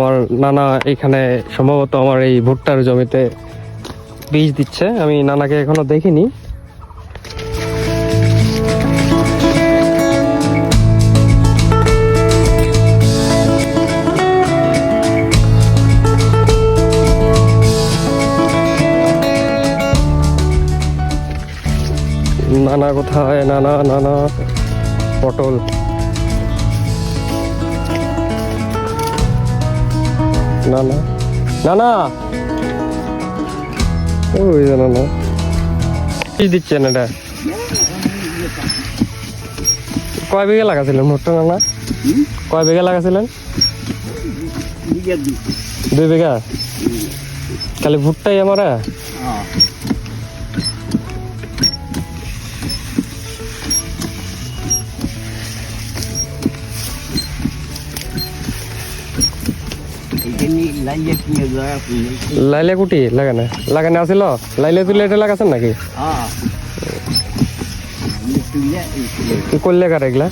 আমার নানা এখানে সম্ভবত আমার এই ভুট্টার জমিতে বীজ দিচ্ছে। আমি নানাকে এখনও দেখিনি। নানা কোথায়? নানা নানা, পটল। নানা। নানা! ওই যে নানা। কি দিচ্ছেন এটা কয় বিঘা লাগাছিলেন ভুট্টা নানা? কয় বিঘা লাগাছিলেন? দুই বিঘা। খালি ভুট্টাই আমার? লাইলে কুটি লাগানে লাগানে আছিল? লাইলে তুলে এটা লাগাছেন নাকি? কি করলে কার এগুলা?